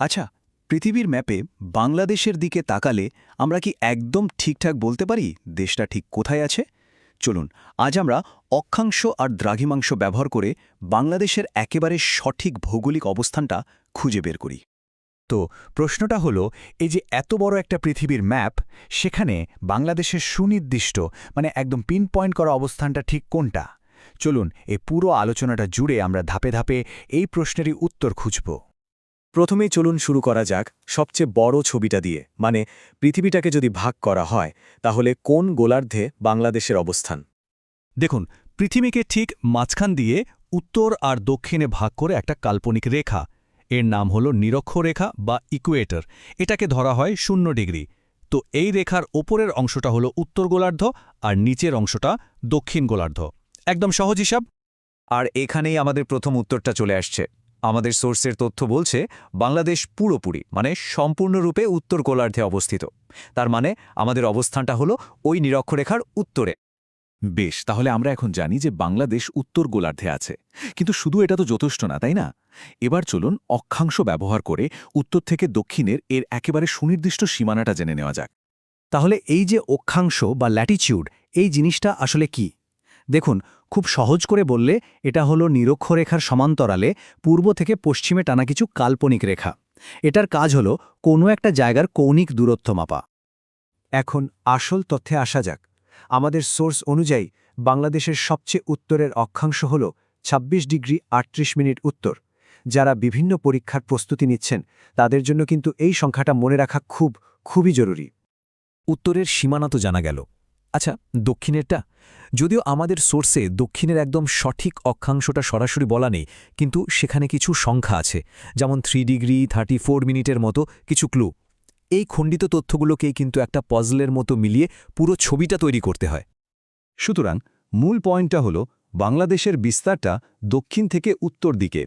আচ্ছা পৃথিবীর ম্যাপে বাংলাদেশের দিকে তাকালে আমরা কি একদম ঠিকঠাক বলতে পারি দেশটা ঠিক কোথায় আছে? চলুন, আজ আমরা অক্ষাংশ আর দ্রাঘিমাংশ ব্যবহার করে বাংলাদেশের একেবারে সঠিক ভৌগোলিক অবস্থানটা খুঁজে বের করি। তো প্রশ্নটা হলো, এই যে এত বড় একটা পৃথিবীর ম্যাপ, সেখানে বাংলাদেশের সুনির্দিষ্ট মানে একদম পিন পয়েন্ট করা অবস্থানটা ঠিক কোনটা? চলুন, এই পুরো আলোচনাটা জুড়ে আমরা ধাপে ধাপে এই প্রশ্নেরই উত্তর খুঁজব। প্রথমেই চলুন শুরু করা যাক সবচেয়ে বড় ছবিটা দিয়ে। মানে পৃথিবীটাকে যদি ভাগ করা হয়, তাহলে কোন গোলার্ধে বাংলাদেশের অবস্থান? দেখুন, পৃথিবীকে ঠিক মাঝখান দিয়ে উত্তর আর দক্ষিণে ভাগ করে একটা কাল্পনিক রেখা। এর নাম হল নিরক্ষরেখা বা ইকুয়েটর। এটাকে ধরা হয় শূন্য ডিগ্রি। তো এই রেখার ওপরের অংশটা হলো উত্তর গোলার্ধ আর নিচের অংশটা দক্ষিণ গোলার্ধ। একদম সহজ হিসাব। আর এখানেই আমাদের প্রথম উত্তরটা চলে আসছে। আমাদের সোর্সের তথ্য বলছে, বাংলাদেশ পুরোপুরি মানে সম্পূর্ণরূপে উত্তর গোলার্ধে অবস্থিত। তার মানে আমাদের অবস্থানটা হলো ওই নিরক্ষরেখার উত্তরে। বেশ, তাহলে আমরা এখন জানি যে বাংলাদেশ উত্তর গোলার্ধে আছে। কিন্তু শুধু এটা তো যথেষ্ট না, তাই না? এবার চলুন অক্ষাংশ ব্যবহার করে উত্তর থেকে দক্ষিণের এর একেবারে সুনির্দিষ্ট সীমানাটা জেনে নেওয়া যাক। তাহলে এই যে অক্ষাংশ বা ল্যাটিচিউড এই জিনিসটা আসলে কি? দেখুন, খুব সহজ করে বললে, এটা হলো নিরক্ষরেখার সমান্তরালে পূর্ব থেকে পশ্চিমে টানা কিছু কাল্পনিক রেখা। এটার কাজ হলো কোনো একটা জায়গার কৌণিক দূরত্ব মাপা। এখন আসল তথ্যে আসা যাক। আমাদের সোর্স অনুযায়ী বাংলাদেশের সবচেয়ে উত্তরের অক্ষাংশ হল ২৬ ডিগ্রি ৩৮ মিনিট উত্তর। যারা বিভিন্ন পরীক্ষার প্রস্তুতি নিচ্ছেন, তাদের জন্য কিন্তু এই সংখ্যাটা মনে রাখা খুব, খুবই জরুরি। উত্তরের সীমানা তো জানা গেল। আচ্ছা দক্ষিণেরটা? যদিও আমাদের সোর্সে দক্ষিণের একদম সঠিক অক্ষাংশটা সরাসরি বলা নেই, কিন্তু সেখানে কিছু সংখ্যা আছে। যেমন থ্রি ডিগ্রি থার্টি মিনিটের মতো কিছু ক্লু এই খণ্ডিত তথ্যগুলোকেই কিন্তু একটা পজলের মতো মিলিয়ে পুরো ছবিটা তৈরি করতে হয়। সুতরাং মূল পয়েন্টটা হল, বাংলাদেশের বিস্তারটা দক্ষিণ থেকে উত্তর দিকে।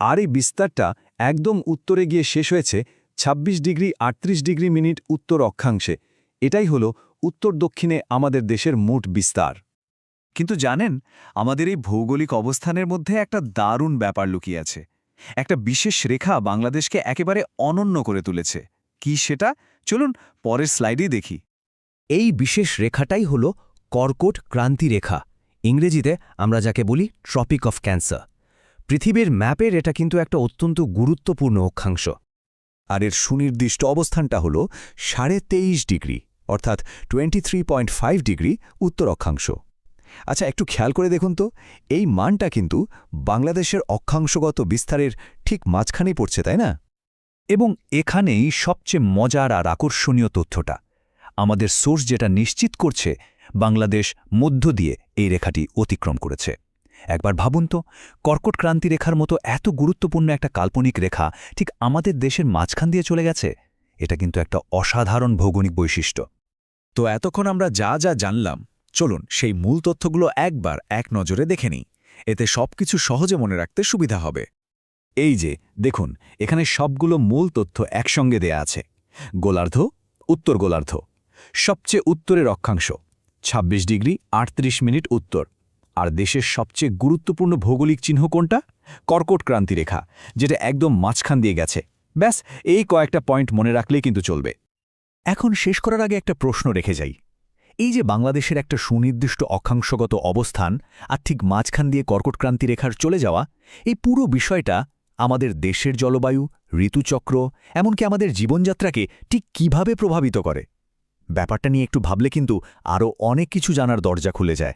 আর এই বিস্তারটা একদম উত্তরে গিয়ে শেষ হয়েছে ২৬ ডিগ্রি ৩৮ ডিগ্রি মিনিট উত্তর অক্ষাংশে। এটাই হল উত্তর দক্ষিণে আমাদের দেশের মোট বিস্তার। কিন্তু জানেন, আমাদের এই ভৌগোলিক অবস্থানের মধ্যে একটা দারুণ ব্যাপার লুকিয়ে আছে। একটা বিশেষ রেখা বাংলাদেশকে একেবারে অনন্য করে তুলেছে। কি সেটা? চলুন পরের স্লাইডেই দেখি। এই বিশেষ রেখাটাই হল কর্কট ক্রান্তি রেখা। ইংরেজিতে আমরা যাকে বলি ট্রপিক অফ ক্যান্সার পৃথিবীর ম্যাপের এটা কিন্তু একটা অত্যন্ত গুরুত্বপূর্ণ অক্ষাংশ। আর এর সুনির্দিষ্ট অবস্থানটা হল সাড়ে তেইশ ডিগ্রি। অর্থাৎ টোয়েন্টি ডিগ্রি উত্তর অক্ষাংশ। আচ্ছা একটু খেয়াল করে দেখুন তো, এই মানটা কিন্তু বাংলাদেশের অক্ষাংশগত বিস্তারের ঠিক মাঝখানেই পড়ছে, তাই না? এবং এখানেই সবচেয়ে মজার আর আকর্ষণীয় তথ্যটা, আমাদের সোর্স যেটা নিশ্চিত করছে, বাংলাদেশ মধ্য দিয়ে এই রেখাটি অতিক্রম করেছে। একবার ভাবুন তো, কর্কট ক্রান্তি রেখার মতো এত গুরুত্বপূর্ণ একটা কাল্পনিক রেখা ঠিক আমাদের দেশের মাঝখান দিয়ে চলে গেছে? এটা কিন্তু একটা অসাধারণ ভৌগোলিক বৈশিষ্ট্য। তো এতক্ষণ আমরা যা যা জানলাম, চলুন সেই মূল তথ্যগুলো একবার এক নজরে দেখে নিই। এতে সবকিছু সহজে মনে রাখতে সুবিধা হবে। এই যে, দেখুন, এখানে সবগুলো মূল তথ্য একসঙ্গে দেয়া আছে। গোলার্ধ, উত্তর গোলার্ধ। সবচেয়ে উত্তরের অক্ষাংশ ২৬ ডিগ্রি ৩৮ মিনিট উত্তর। আর দেশের সবচেয়ে গুরুত্বপূর্ণ ভৌগোলিক চিহ্ন কোনটা? কর্কট ক্রান্তি রেখা যেটা একদম মাঝখান দিয়ে গেছে। ব্যাস, এই কয়েকটা পয়েন্ট মনে রাখলেই কিন্তু চলবে। এখন শেষ করার আগে একটা প্রশ্ন রেখে যাই। এই যে বাংলাদেশের একটা সুনির্দিষ্ট অক্ষাংশগত অবস্থান আর ঠিক মাঝখান দিয়ে কর্কটক্রান্তি রেখার চলে যাওয়া, এই পুরো বিষয়টা আমাদের দেশের জলবায়ু, ঋতুচক্র, এমনকি আমাদের জীবনযাত্রাকে ঠিক কীভাবে প্রভাবিত করে? ব্যাপারটা নিয়ে একটু ভাবলে কিন্তু আরও অনেক কিছু জানার দরজা খুলে যায়।